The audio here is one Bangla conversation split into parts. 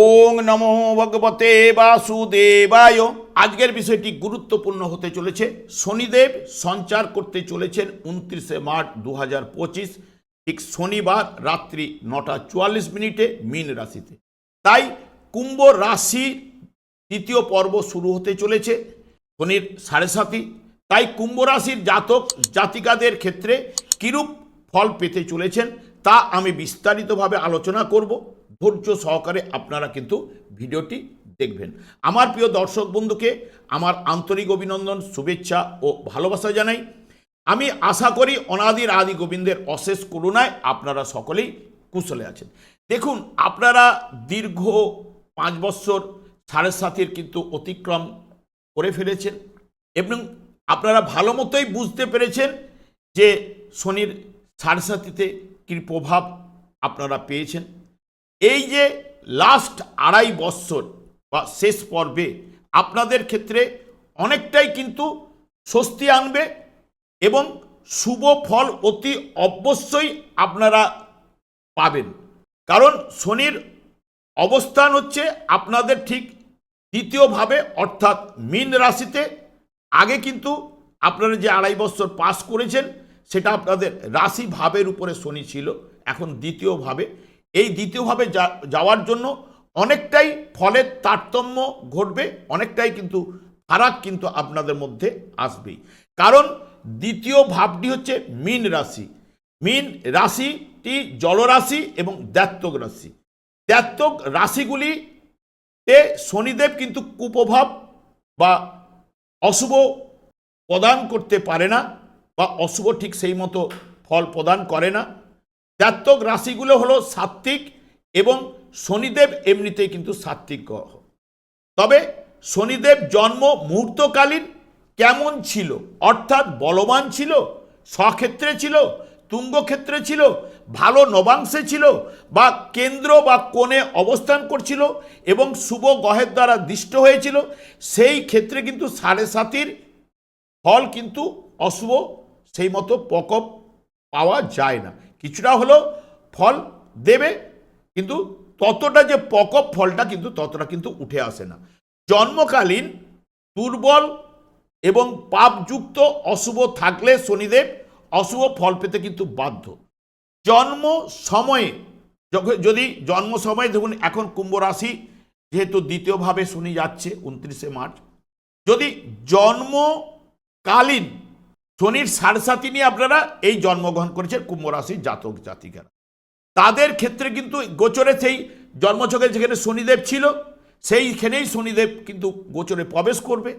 ওং নমো ভগবতে বাসুদেবায়। আজকের বিষয়টি গুরুত্বপূর্ণ হতে চলেছে। শনিদেব সঞ্চার করতে চলেছেন উনত্রিশে মার্চ দু হাজার পঁচিশ, ঠিক শনিবার রাত্রি নটা চুয়াল্লিশ মিনিটে মীন রাশিতে। তাই কুম্ভ রাশি তৃতীয় পর্ব শুরু হতে চলেছে শনির সাড়ে সাতি তাই কুম্ভ রাশির জাতক জাতিকাদের ক্ষেত্রে কিরূপ ফল পেতে চলেছেন তা আমি বিস্তারিতভাবে আলোচনা করব। ধৈর্য সহকারে আপনারা কিন্তু ভিডিওটি দেখবেন। আমার প্রিয় দর্শক বন্ধুকে আমার আন্তরিক অভিনন্দন, শুভেচ্ছা ও ভালোবাসা জানাই। আমি আশা করি অনাদির আদি গোবিন্দের অশেষ করুণায় আপনারা সকলেই কুশলে আছেন। দেখুন, আপনারা দীর্ঘ পাঁচ বছর সাড়ে সাতের কিন্তু অতিক্রম করে ফেলেছেন এবং আপনারা ভালো মতোই বুঝতে পেরেছেন যে শনির সাড়ে সাতিতে কী প্রভাব আপনারা পেয়েছেন। এই যে লাস্ট আড়াই বৎসর বা শেষ পর্বে আপনাদের ক্ষেত্রে অনেকটাই কিন্তু স্বস্তি আনবে এবং শুভ ফল অতি অবশ্যই আপনারা পাবেন। কারণ শনির অবস্থান হচ্ছে আপনাদের ঠিক দ্বিতীয়ভাবে অর্থাৎ মীন রাশিতে। আগে কিন্তু আপনারা যে আড়াই বছর পাস করেছেন, সেটা আপনাদের রাশি ভাবের উপরে শনি ছিল, এখন দ্বিতীয়ভাবে এই দ্বিতীয়ভাবে যাওয়ার জন্য অনেকটাই ফলের তারতম্য ঘটবে, অনেকটাই কিন্তু ফারাক কিন্তু আপনাদের মধ্যে আসবেই। কারণ দ্বিতীয় ভাবটি হচ্ছে মীন রাশি। মীন রাশিটি জলরাশি এবং দ্যাত্তক রাশি। দ্যাত্তক রাশিগুলিতে শনিদেব কিন্তু কুপ্রভাব বা অশুভ প্রদান করতে পারে না বা অশুভ ঠিক সেই মতো ফল প্রদান করে না। জাতক রাশিগুলো হলো সাত্ত্বিক এবং শনিদেব এমনিতেই কিন্তু সাত্ত্বিক গ্রহ। তবে শনিদেব জন্ম মুহূর্তকালীন কেমন ছিল? অর্থাৎ বলবান ছিল, স্বক্ষেত্রে ছিল, তুঙ্গক্ষেত্রে ছিল, ভালো নবাংশে ছিল বা কেন্দ্র বা কোণে অবস্থান করছিল এবং শুভ গ্রহের দ্বারা দৃষ্ট হয়েছিল, সেই ক্ষেত্রে কিন্তু সাড়ে সাতির ফল কিন্তু অশুভ, সেই মতো প্রকোপ পাওয়া যায় না। কিছুটা হলেও ফল দেবে, কিন্তু ততটা যে প্রকোপ ফলটা কিন্তু ততটা কিন্তু উঠে আসে না। জন্মকালীন দুর্বল এবং পাপযুক্ত অশুভ থাকলে শনিদেব অশুভ ফল পেতে কিন্তু বাধ্য। জন্ম সময়ে যদি জন্ম সময়ে দেখুন এখন কুম্ভ রাশি, যেহেতু দ্বিতীয়ভাবে শনি যাচ্ছে, উনত্রিশে মার্চ, যদি জন্মকালীন শনির সাড়ে সাতি নিয়ে আপনারা এই জন্মগ্রহণ করেছেন কুম্ভ রাশির জাতক জাতিকারা। তাদের ক্ষেত্রে কিন্তু গোচরে সেই জন্মছকে যেখানে শনিদেব ছিল, সেইখানেই শনিদেব কিন্তু গোচরে প্রবেশ করবে।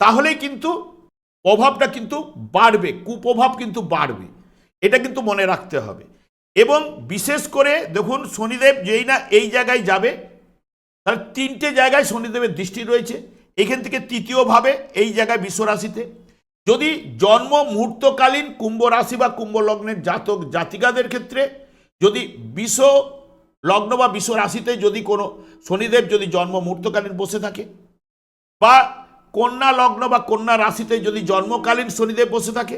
তাহলেই কিন্তু প্রভাবটা কিন্তু বাড়বে, কুপ্রভাব কিন্তু বাড়বে। এটা কিন্তু মনে রাখতে হবে। এবং বিশেষ করে দেখুন শনিদেব যেই না এই জায়গায় যাবে, তার তিনটে জায়গায় শনিদেবের দৃষ্টি রয়েছে। এখান থেকে তৃতীয়ভাবে এই জায়গায় বিশ্বরাশিতে। যদি জন্ম মুহূর্তকালীন কুম্ভ রাশি বা কুম্ভ লগ্নের জাতক জাতিকাদের ক্ষেত্রে, যদি বিষ লগ্ন বা বিশ্ব রাশিতে যদি কোনো শনিদেব যদি জন্ম মুহূর্তকালীন বসে থাকে বা কন্যা লগ্ন বা কন্যা রাশিতে যদি জন্মকালীন শনিদেব বসে থাকে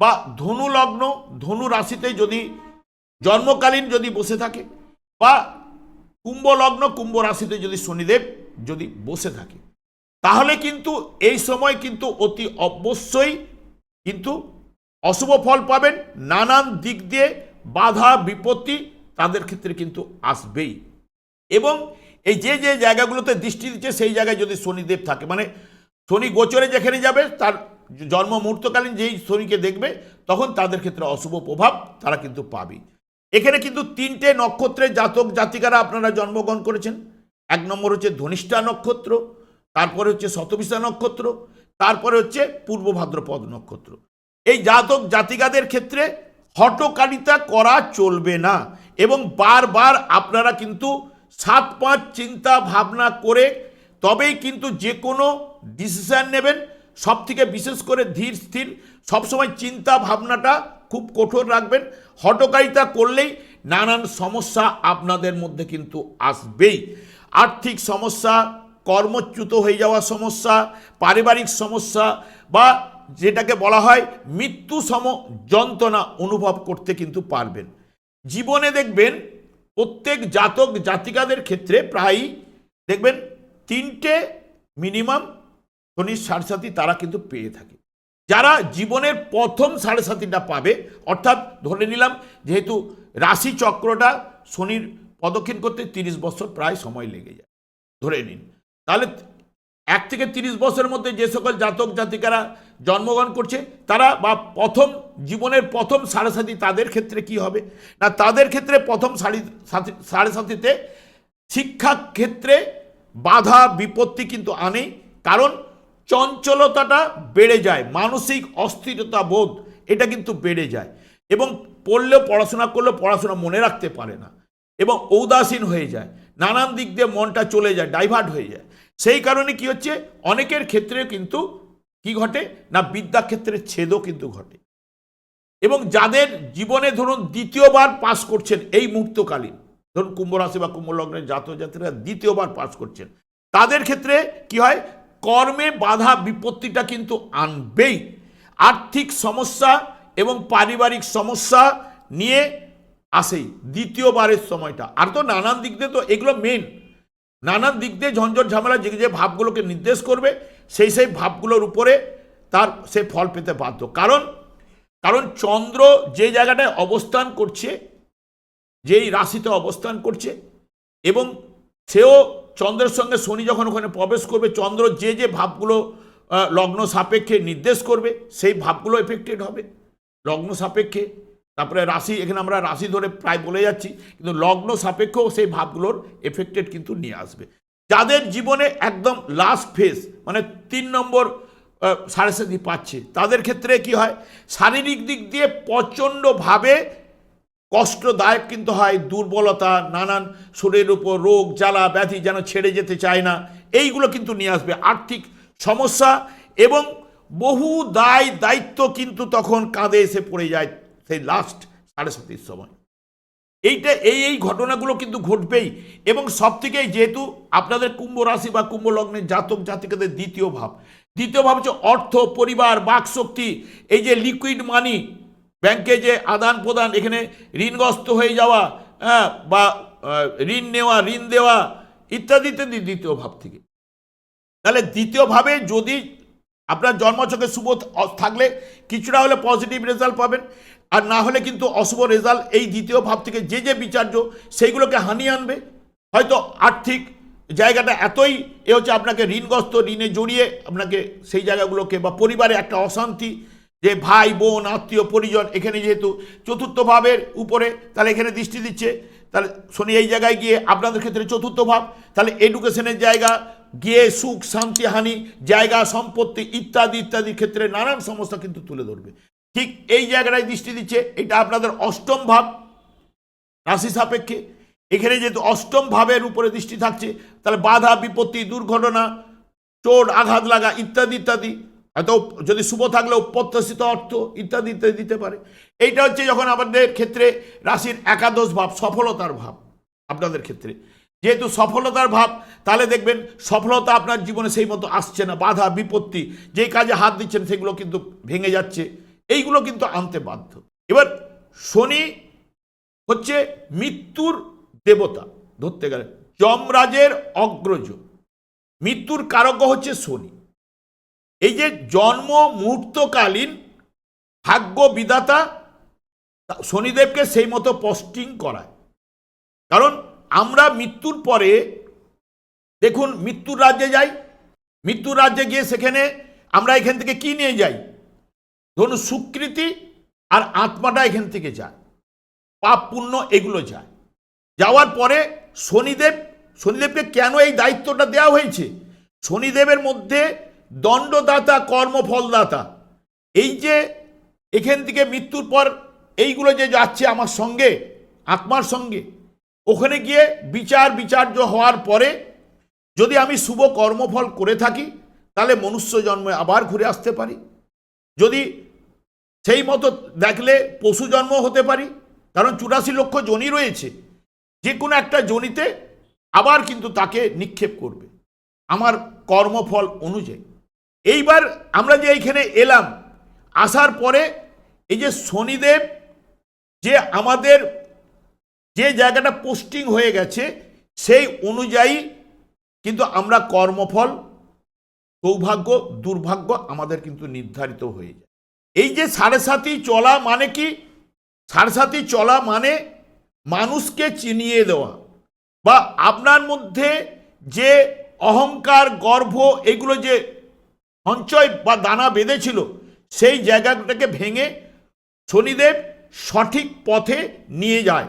বা ধনু লগ্ন, ধনু রাশিতে যদি জন্মকালীন যদি বসে থাকে বা কুম্ভ লগ্ন, কুম্ভ রাশিতে যদি শনিদেব যদি বসে থাকে তাহলে কিন্তু এই সময় কিন্তু অতি অবশ্যই কিন্তু অশুভ ফল পাবেন, নানান দিক দিয়ে বাধা, বিপত্তি তাদের ক্ষেত্রে কিন্তু আসবেই। এবং এই যে যে জায়গাগুলোতে দৃষ্টি দিচ্ছে, সেই জায়গায় যদি শনিদেব থাকে মানে শনি গোচরে যেখানে যাবে, তার জন্ম মুহূর্তকালীন যেই শনিকে দেখবে, তখন তাদের ক্ষেত্রে অশুভ প্রভাব তারা কিন্তু পাবে এখানে কিন্তু তিনটে নক্ষত্রের জাতক জাতিকারা আপনারা জন্মগ্রহণ করেছেন। এক নম্বর হচ্ছে ধনিষ্ঠা নক্ষত্র তারপরে হচ্ছে শতবিশা নক্ষত্র, তারপরে হচ্ছে পূর্ব ভাদ্রপদ নক্ষত্র। এই জাতক জাতিকাদের ক্ষেত্রে হটকারিতা করা চলবে না এবং বারবার আপনারা কিন্তু সাত পাঁচ চিন্তা ভাবনা করে তবেই কিন্তু যে কোনো ডিসিশন নেবেন। সব থেকে বিশেষ করে ধীর স্থির, সবসময় চিন্তা ভাবনাটা খুব কঠোর রাখবেন। হটকারিতা করলেই নানান সমস্যা আপনাদের মধ্যে কিন্তু আসবেই। আর্থিক সমস্যা কর্মচ্যুত হয়ে যাওয়া সমস্যা, পারিবারিক সমস্যা বা যেটাকে বলা হয় মৃত্যু সম যন্ত্রণা অনুভব করতে কিন্তু পারবেন। জীবনে দেখবেন প্রত্যেক জাতক জাতিকাদের ক্ষেত্রে প্রায়ই দেখবেন তিনটে মিনিমাম শনির সাড়ে তারা কিন্তু পেয়ে থাকে। যারা জীবনের প্রথম সাড়ে সাতিটা পাবে, অর্থাৎ ধরে নিলাম যেহেতু রাশি চক্রটা শনির প্রদক্ষিণ করতে তিরিশ বছর প্রায় সময় লেগে যায়। ধরে নিন। তাহলে এক থেকে তিরিশ বছরের মধ্যে যে সকল জাতক জাতিকারা জন্মগ্রহণ করছে, তারা বা প্রথম জীবনের প্রথম সাড়ে সাথী তাদের ক্ষেত্রে কি হবে? না, তাদের ক্ষেত্রে প্রথম সাড়ে সাড়ে সাথীতে শিক্ষা ক্ষেত্রে বাধা, বিপত্তি কিন্তু আনে, কারণ চঞ্চলতাটা বেড়ে যায়, মানসিক অস্থিরতা বোধ, এটা কিন্তু বেড়ে যায়। এবং পড়লেও পড়াশোনা করলেও পড়াশোনা মনে রাখতে পারে না, এবং ঔদাসীন হয়ে যায়। নানান দিক দিয়ে মনটা চলে যায় ডাইভার্ট হয়ে যায়। সেই কারণে কি হচ্ছে? অনেকের ক্ষেত্রে কিন্তু কি ঘটে? না বিদ্যাক্ষেত্রে ছেদও কিন্তু ঘটে। এবং যাদের জীবনে ধরুন দ্বিতীয়বার পাস করছেন এই মুহূর্তকালীন, ধরুন কুম্ভ রাশি বা কুম্ভ লগ্নের জাতক জাতিরা দ্বিতীয়বার পাস করছেন, তাদের ক্ষেত্রে কি হয়? কর্মে বাধা বিপত্তিটা কিন্তু আনবেই। আর্থিক সমস্যা এবং পারিবারিক সমস্যা নিয়ে আসেই, দ্বিতীয়বারের সময়টা। আর তো নানান দিক দিয়ে তো এগুলো মেন নানান দিক দিয়ে ঝঞ্ঝট ঝামেলা, যে যে ভাবগুলোকে নির্দেশ করবে, সেই সেই ভাবগুলোর উপরে তার সে ফল পেতে বাধ্য। কারণ কারণ চন্দ্র যে জায়গাটায় অবস্থান করছে, যেই রাশিতে অবস্থান করছে, এবং সেও চন্দ্রের সঙ্গে শনি যখন ওখানে প্রবেশ করবে, চন্দ্র যে যে ভাবগুলো লগ্ন সাপেক্ষে নির্দেশ করবে, সেই ভাবগুলো এফেক্টেড হবে। লগ্ন সাপেক্ষে তারপরে রাশি, এখানে আমরা রাশি ধরে প্রায় বলে যাচ্ছি, কিন্তু লগ্ন সাপেক্ষেও সেই ভাবগুলোর এফেক্টেড কিন্তু নিয়ে আসবে। যাদের জীবনে একদম লাস্ট ফেজ মানে তিন নম্বর সাড়ে সাতি পাচ্ছে, তাদের ক্ষেত্রে কি হয়? শারীরিক দিক দিয়ে প্রচণ্ডভাবে কষ্টদায়ক কিন্তু হয়, দুর্বলতা, নানান শরীরের উপর রোগ, জ্বালা, ব্যাধি যেন ছেড়ে যেতে চায় না, এইগুলো কিন্তু নিয়ে আসবে। আর্থিক সমস্যা এবং বহু দায়, দায়িত্ব কিন্তু তখন কাঁধে এসে পড়ে যায়। সেই লাস্ট সাড়ে সাতির সময়। এইটা, এই এই ঘটনাগুলো কিন্তু ঘটবেই। এবং সব থেকে যেহেতু আপনাদের কুম্ভ রাশি বা কুম্ভ লগ্নের জাতক জাতিকাদের দ্বিতীয় ভাব। দ্বিতীয় ভাব হচ্ছে অর্থ, পরিবার, বাকশক্তি, এই যে লিকুইড মানি ব্যাংকে যে আদান প্রদান, এখানে ঋণগ্রস্ত হয়ে যাওয়া হ্যাঁ বা ঋণ নেওয়া, ঋণ দেওয়া, ইত্যাদি ইত্যাদি দ্বিতীয় ভাব থেকে। তাহলে দ্বিতীয়ভাবে যদি আপনার জন্মছকে শুভ থাকলে, কিছুটা হলে পজিটিভ রেজাল্ট পাবেন। আর না হলে কিন্তু অশুভ রেজাল্ট এই দ্বিতীয় ভাব থেকে যে যে বিচার্য, সেইগুলোকে হানিয়ে আনবে। হয়তো আর্থিক জায়গাটা এতই, এ হচ্ছে আপনাকে ঋণগ্রস্ত ঋণে জড়িয়ে আপনাকে সেই জায়গাগুলোকে বা পরিবারে একটা অশান্তি যে ভাই, বোন, আত্মীয়, পরিজন এখানে যেহেতু চতুর্থ ভাবের উপরে, তাহলে এখানে দৃষ্টি দিচ্ছে। তাহলে শনি এই জায়গায় গিয়ে আপনাদের ক্ষেত্রে চতুর্থ ভাব। তাহলে এডুকেশনের জায়গা, গিয়ে সুখ, শান্তি, হানি, জায়গা, সম্পত্তি ইত্যাদি ইত্যাদি ক্ষেত্রে নানান সমস্যা কিন্তু তুলে ধরবে। ঠিক এই জায়গাটায় দৃষ্টি দিচ্ছে, এটা আপনাদের অষ্টম ভাব, রাশি সাপেক্ষে। এখানে যেহেতু অষ্টম ভাবের উপরে দৃষ্টি থাকছে, তাহলে বাধা, বিপত্তি, দুর্ঘটনা চোট আঘাত লাগা ইত্যাদি ইত্যাদি, হয়তো যদি শুভ থাকলে অপ্রত্যাশিত অর্থ ইত্যাদি ইত্যাদি দিতে পারে। এইটা হচ্ছে যখন আমাদের ক্ষেত্রে রাশির একাদশ ভাব, সফলতার ভাব, আপনাদের ক্ষেত্রে। যেহেতু সফলতার ভাব, তাহলে দেখবেন সফলতা আপনার জীবনে সেই মতো আসছে না, বাধা, বিপত্তি, যেই কাজে হাত দিচ্ছেন সেগুলো কিন্তু ভেঙে যাচ্ছে। এইগুলো কিন্তু আনতে বাধ্য। এবার শনি হচ্ছে মৃত্যুর দেবতা, ধরতে গেলে যমরাজের অগ্রজ। মৃত্যুর কারক হচ্ছে শনি। এই যে জন্ম মুহূর্তকালীন ভাগ্য বিধাতা শনিদেবকে সেই মতো পোস্টিং করায়। কারণ আমরা মৃত্যুর পরে দেখুন, মৃত্যুর রাজ্যে যাই, মৃত্যুর রাজ্যে গিয়ে সেখানে আমরা এখান থেকে কি নিয়ে যাই? ধরুন সুকৃতি আর আত্মাটা এখান থেকে যায়, পাপ পুণ্য এগুলো যায়। যাওয়ার পরে শনিদেব, শনিদেবকে কেন এই দায়িত্বটা দেওয়া হয়েছে? শনিদেবের মধ্যে দণ্ডদাতা, কর্মফলদাতা। এই যে এখান থেকে মৃত্যুর পর এইগুলো যে যাচ্ছে আমার সঙ্গে, আত্মার সঙ্গে, ওখানে গিয়ে বিচার বিচার্য হওয়ার পরে যদি আমি শুভ কর্মফল করে থাকি, তাহলে মনুষ্য জন্মে আবার ঘুরে আসতে পারি। যদি সেই মতো দেখলে পশু জন্ম হতে পারি, কারণ চুরাশি লক্ষ জনি রয়েছে। যে কোনো একটা জনিতে আবার কিন্তু তাকে নিক্ষেপ করবে। আমার কর্মফল অনুযায়ী। এইবার আমরা যে এইখানে এলাম, আসার পরে এই যে শনিদেব, যে আমাদের যে জায়গাটা পোস্টিং হয়ে গেছে, সেই অনুযায়ী কিন্তু আমরা কর্মফল, সৌভাগ্য, দুর্ভাগ্য আমাদের কিন্তু নির্ধারিত হয়ে যায়। এই যে সাড়ে সাতি চলা মানে কি? সাড়ে সাতি চলা মানে মানুষকে চিনিয়ে দেওয়া। বা আপনার মধ্যে যে অহংকার গর্ব এগুলো যে সঞ্চয় বা দানা বেঁধেছিল, সেই জায়গাটাকে ভেঙে শনিদেব সঠিক পথে নিয়ে যায়।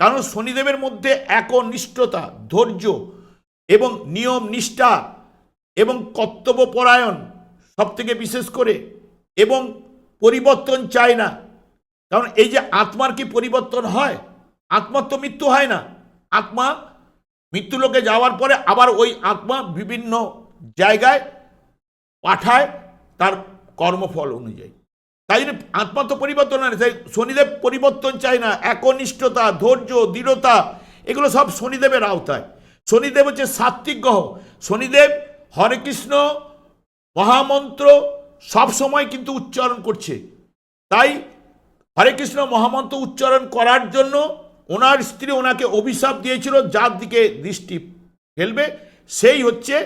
কারণ শনিদেবের মধ্যে একনিষ্ঠতা, ধৈর্য এবং নিয়ম নিষ্ঠা এবং কর্তব্যপরায়ণ সব থেকে বিশেষ করে এবং পরিবর্তন চায় না। কারণ এই যে আত্মার কি পরিবর্তন হয়? আত্মার তো মৃত্যু হয় না। আত্মা মৃত্যু লোকে যাওয়ার পরে আবার ওই আত্মা বিভিন্ন জায়গায় পাঠায় তার কর্মফল অনুযায়ী। তাই জন্য আত্মা তো পরিবর্তন হয় না। তাই শনিদেব পরিবর্তন চায় না। একনিষ্ঠতা, ধৈর্য, দৃঢ়তা, এগুলো সব শনিদেবের আওতায়। শনিদেব হচ্ছে সাত্বিক গ্রহ। শনিদেব হরে কৃষ্ণ, মহামন্ত্র সব সময় কিন্তু উচ্চারণ করছে। তাই হরে কৃষ্ণ মহামন্ত্র উচ্চারণ করার জন্য ওনার স্ত্রী ওনাকে অভিশাপ দিয়েছিল, যার দিকে দৃষ্টি ফেলবে, সেই হচ্ছে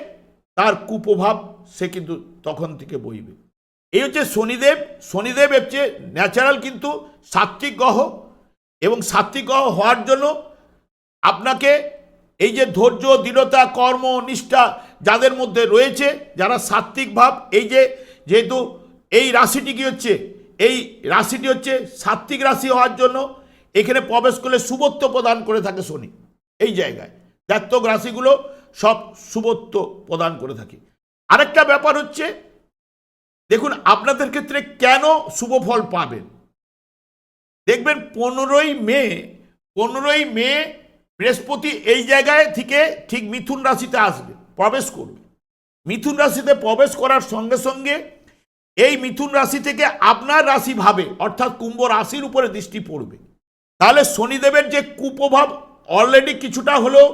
তার কুপ্রভাব, সে কিন্তু তখন থেকে বইবে। এই হচ্ছে শনিদেব। শনিদেব হচ্ছে ন্যাচারাল কিন্তু সাত্বিক গ্রহ, এবং সাত্বিক গ্রহ হওয়ার জন্য আপনাকে এই যে ধৈর্য, দৃঢ়তা, কর্ম, নিষ্ঠা যাদের মধ্যে রয়েছে, যারা সাত্বিক ভাব, এই যে যেহেতু এই রাশিটি কি হচ্ছে? এই রাশিটি হচ্ছে সাত্বিক রাশি হওয়ার জন্য এখানে প্রবেশ করলে শুভত্ব প্রদান করে থাকে শনি, এই জায়গায়। জাতক রাশিগুলো সব শুভত্ব প্রদান করে থাকে। আরেকটা ব্যাপার হচ্ছে, দেখুন আপনাদের ক্ষেত্রে কেন শুভ ফল পাবেন? দেখবেন পনেরোই মে পনেরোই মে বৃহস্পতি এই জায়গায় থেকে ঠিক মিথুন রাশিতে আসবে, প্রবেশ করবে। মিথুন রাশিতে প্রবেশ করার সঙ্গে সঙ্গে এই মিথুন রাশি থেকে আপনার রাশি ভাবে, অর্থাৎ কুম্ভ রাশির উপরে দৃষ্টি পড়বে। তাহলে শনিদেবের যে কুপ্রভাব অলরেডি কিছুটা হলেও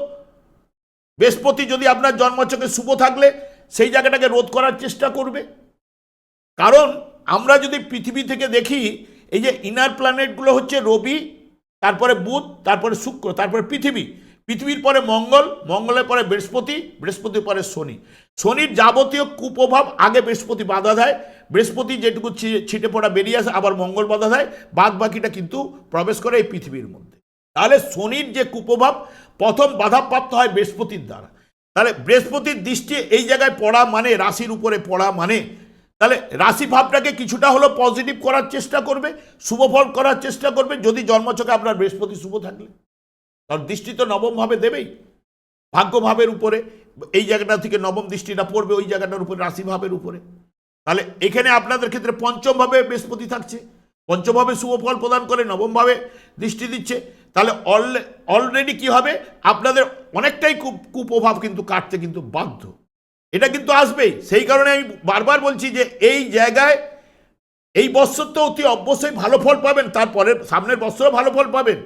বৃহস্পতি যদি আপনার জন্মচকে শুভ থাকলে, সেই জায়গাটাকে রোধ করার চেষ্টা করবে। কারণ আমরা যদি পৃথিবী থেকে দেখি, এই যে ইনার প্ল্যানেটগুলো হচ্ছে রবি, তারপরে বুধ, তারপরে শুক্র, তারপরে পৃথিবী। পৃথিবীর পরে মঙ্গল, মঙ্গলের পরে বৃহস্পতি, বৃহস্পতির পরে শনি। শনির যাবতীয় কুপ্রভাব আগে বৃহস্পতি বাধা দেয় বৃহস্পতি যেটুকু ছিটে পড়া বেরিয়ে আসে, আবার মঙ্গল বাধা দেয় বাদ বাকিটা কিন্তু প্রবেশ করে এই পৃথিবীর মধ্যে। তাহলে শনির যে কুপ্রভাব, প্রথম বাধাপ্রাপ্ত হয় বৃহস্পতির দ্বারা। তাহলে বৃহস্পতির দৃষ্টি এই জায়গায় পড়া মানে রাশির উপরে পড়া মানে। তাহলে রাশি ভাবটাকে কিছুটা হলো পজিটিভ করার চেষ্টা করবে, শুভ ফল করার চেষ্টা করবে, যদি জন্মচকে আপনার বৃহস্পতি শুভ থাকলে। কারণ দৃষ্টি তো নবমভাবে দেবেই। ভাগ্যভাবের উপরে, এই জায়গাটা থেকে নবম দৃষ্টিটা পড়বে, ওই জায়গাটার উপরে রাশি ভাবের উপরে। তাহলে এখানে আপনাদের ক্ষেত্রে পঞ্চমভাবে বৃহস্পতি থাকছে। পঞ্চমভাবে শুভ ফল প্রদান করে, নবমভাবে দৃষ্টি দিচ্ছে। তাহলে অলরেডি কি হবে? আপনাদের অনেকটাই কুপ্রভাব কিন্তু কাটতে কিন্তু বাধ্য। এটা কিন্তু আসবেই। সেই কারণে আমি বারবার বলছি যে এই জায়গায় এই বৎসর তো অতি অবশ্যই ভালো ফল পাবেন, তারপরে সামনের বৎসরও ভালো ফল পাবেন।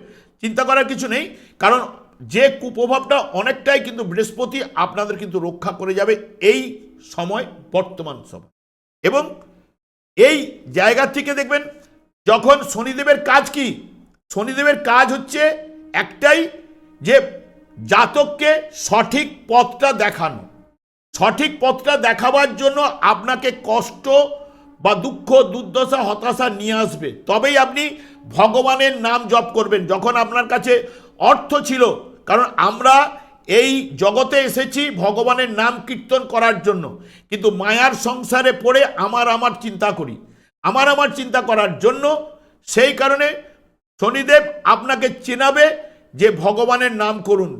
চিন্তা করার কিছু নেই। কারণ যে কুপ্রভাবটা অনেকটাই কিন্তু বৃহস্পতি আপনাদের কিন্তু রক্ষা করে যাবে এই সময় বর্তমান সময়। এবং এই জায়গা থেকে দেখবেন যখন শনিদেবের কাজ কি? শনিদেবের কাজ হচ্ছে একটাই যে জাতককে সঠিক পথটা দেখানো। সঠিক পথটা দেখাবার জন্য আপনাকে কষ্ট বা দুঃখ, দুর্দশা, হতাশা নিয়ে আসবে। তবেই আপনি ভগবানের নাম জপ করবেন। যখন আপনার কাছে অর্থ ছিল, কারণ আমরা এই জগতে এসেছি ভগবানের নাম কীর্তন করার জন্য। কিন্তু মায়ার সংসারে পড়ে আমার আমার চিন্তা করি। আমার আমার চিন্তা করার জন্য সেই কারণে শনিদেব আপনাকে চেনাবে যে ভগবানের নাম করুন।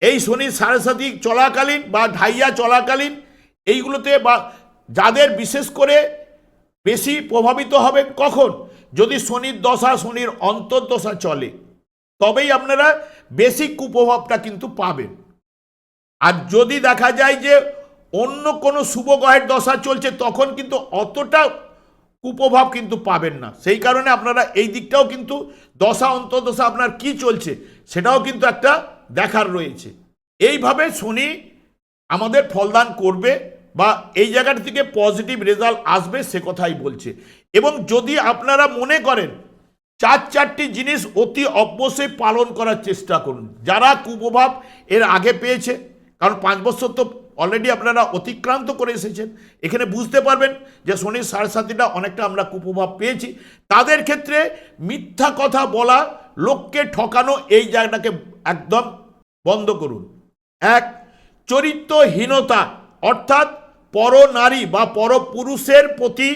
এই শনি সাড়ে সাতি চলাকালীন বা ঢাইয়া চলাকালীন এইগুলোতে বা যাদের বিশেষ করে বেশি প্রভাবিত হবে কখন? যদি শনির দশা, শনির অন্তর্দশা চলে। তবেই আপনারা বেসিক কুপ্রভাবটা কিন্তু পাবেন। আর যদি দেখা যায় যে অন্য কোনো শুভ গ্রহের দশা চলছে, তখন কিন্তু অতটা কুপ্রভাব কিন্তু পাবেন না। সেই কারণে আপনারা এই দিকটাও কিন্তু দশা, অন্তর্দশা আপনার কি চলছে, সেটাও কিন্তু একটা দেখার রয়েছে। এইভাবে শনি আমাদের ফলদান করবে বা এই জায়গাটা থেকে পজিটিভ রেজাল্ট আসবে সে কথাই বলছে। এবং যদি আপনারা মনে করেন চার চারটি জিনিস অতি অবশ্যই পালন করার চেষ্টা করুন। যারা কুপ্রভাব এর আগে পেয়েছে, কারণ পাঁচ বছর তো অলরেডি আপনারা অতিক্রান্ত করে এসেছেন। এখানে বুঝতে পারবেন যে শনির সাড়ে সাতিটা অনেকটা আমরা কুপ্রভাব পেয়েছি। তাদের ক্ষেত্রে মিথ্যা কথা বলা, লোককে ঠকানো এই জায়গাটাকে একদম বন্ধ করুন। এক, চরিত্রহীনতা, অর্থাৎ পর নারী বা পর পুরুষের প্রতি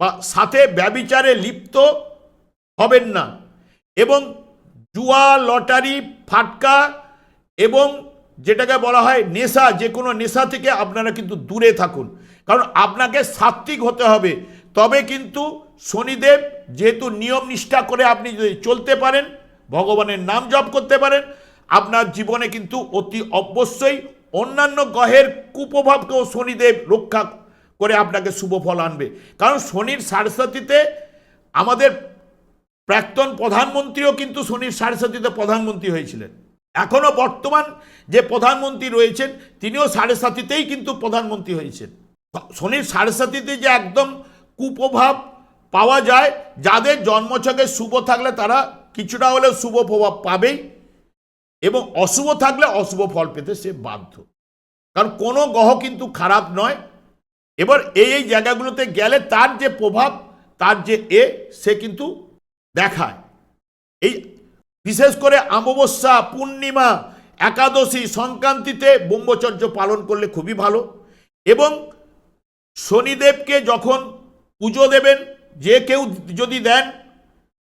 বা সাথে ব্যবিচারে লিপ্ত হবেন না। এবং জুয়া, লটারি, ফাটকা এবং যেটাকে বলা হয় নেশা, যে কোনো নেশা থেকে আপনারা কিন্তু দূরে থাকুন। কারণ আপনাকে সাত্ত্বিক হতে হবে। তবে কিন্তু শনিদেব যেহেতু নিয়ম নিষ্ঠা করে আপনি যদি চলতে পারেন, ভগবানের নাম জপ করতে পারেন, আপনার জীবনে কিন্তু অতি অবশ্যই অন্যান্য গ্রহের কুপ্রভাবকেও শনিদেব রক্ষা করে আপনাকে শুভ ফল আনবে। কারণ শনির সারস্বতীতে আমাদের প্রাক্তন প্রধানমন্ত্রীও কিন্তু শনির সারস্বতীতে প্রধানমন্ত্রী হয়েছিলেন। এখনও বর্তমান যে প্রধানমন্ত্রী রয়েছেন, তিনিও সাড়ে কিন্তু প্রধানমন্ত্রী হয়েছেন। শনির সাড়ে যে একদম কুপ্রভাব পাওয়া যায়, যাদের জন্মছকে শুভ থাকলে তারা কিছুটা হলেও শুভ প্রভাব পাবেই, এবং অশুভ থাকলে অশুভ ফল পেতে সে বাধ্য। কারণ কোনো গ্রহ কিন্তু খারাপ নয়। এবার এই এই জায়গাগুলোতে গেলে তার যে প্রভাব, তার যে এ, সে কিন্তু দেখায়। এই বিশেষ করে অমাবস্যা, পূর্ণিমা, একাদশী সংক্রান্তিতে ব্রহ্মচর্য পালন করলে খুবই ভালো এবং শনিদেবকে যখন পুজো দেবেন, যে কেউ যদি দেন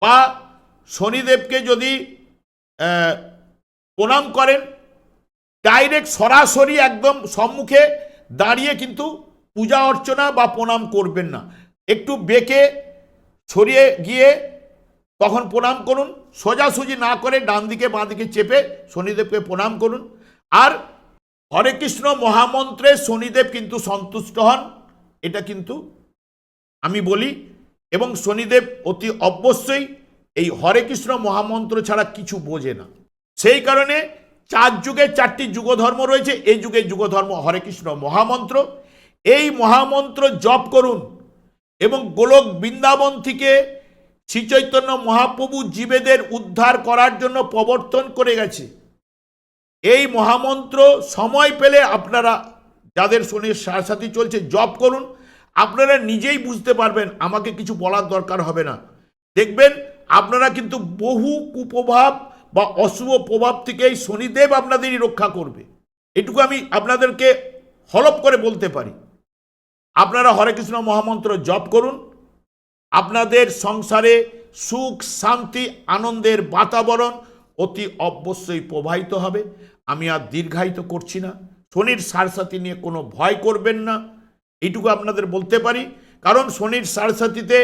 বা শনিদেবকে যদি প্রণাম করেন, ডাইরেক্ট সরাসরি একদম সম্মুখে দাঁড়িয়ে কিন্তু পূজা অর্চনা বা প্রণাম করবেন না। একটু বেঁকে ছড়িয়ে গিয়ে তখন প্রণাম করুন, সোজাসুজি না করে ডান দিকে বাঁ দিকে চেপে শনিদেবকে প্রণাম করুন। আর হরে কৃষ্ণ মহামন্ত্রে শনিদেব কিন্তু সন্তুষ্ট হন। এটা কিন্তু আমি বলি, এবং শনিদেব অতি অবশ্যই এই হরে কৃষ্ণ মহামন্ত্র ছাড়া কিছু বোঝে না। সেই কারণে চার যুগে চারটি যুগধর্ম রয়েছে, এই যুগে যুগধর্ম হরে কৃষ্ণ মহামন্ত্র। এই মহামন্ত্র জপ করুন, এবং গোলক বৃন্দাবন থেকে শ্রী চৈতন্য মহাপ্রভু জীবেদের উদ্ধার করার জন্য প্রবর্তন করে গেছে। এই মহামন্ত্র সময় পেলে আপনারা যাদের শনির সাথে চলছে, জপ করুন। আপনারা নিজেই বুঝতে পারবেন, আমাকে কিছু বলার দরকার হবে না। দেখবেন, আপনারা কিন্তু বহু কুপ্রভাব বা অশুভ প্রভাব থেকে এই শনিদেব আপনাদেরই রক্ষা করবে। এটুকু আমি আপনাদেরকে হলপ করে বলতে পারি। আপনারা হরে কৃষ্ণ মহামন্ত্র জপ করুন। আপনাদের সংসারে সুখ, শান্তি, আনন্দের বাতাবরণ অতি অবশ্যই প্রবাহিত হবে। আমি আর দীর্ঘায়িত করছি না। শনির সারসাথী নিয়ে কোনো ভয় করবেন না। এইটুকু আপনাদের বলতে পারি। কারণ শনির সারসাথীতে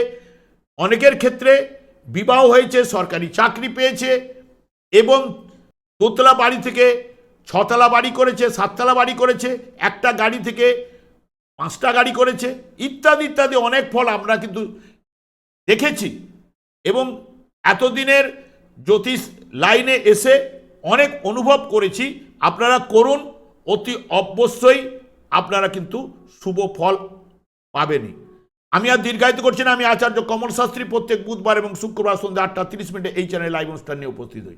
অনেকের ক্ষেত্রে বিবাহ হয়েছে, সরকারি চাকরি পেয়েছে এবং দোতলা বাড়ি থেকে ছতলা বাড়ি করেছে, সাততলা বাড়ি করেছে, একটা গাড়ি থেকে পাঁচটা গাড়ি করেছে, ইত্যাদি ইত্যাদি অনেক ফল আমরা কিন্তু দেখেছি। এবং এতদিনের জ্যোতিষ লাইনে এসে অনেক অনুভব করেছি। আপনারা করুন, অতি অবশ্যই আপনারা কিন্তু শুভ ফল পাবেনই। আমি আর দীর্ঘায়িত করছি না, আমি আচার্য কমল শাস্ত্রী প্রত্যেক বুধবার এবং শুক্রবার সন্ধ্যা আটটা তিরিশ মিনিটে এই চ্যানেলে লাইভ অনুষ্ঠান নিয়ে উপস্থিত হই।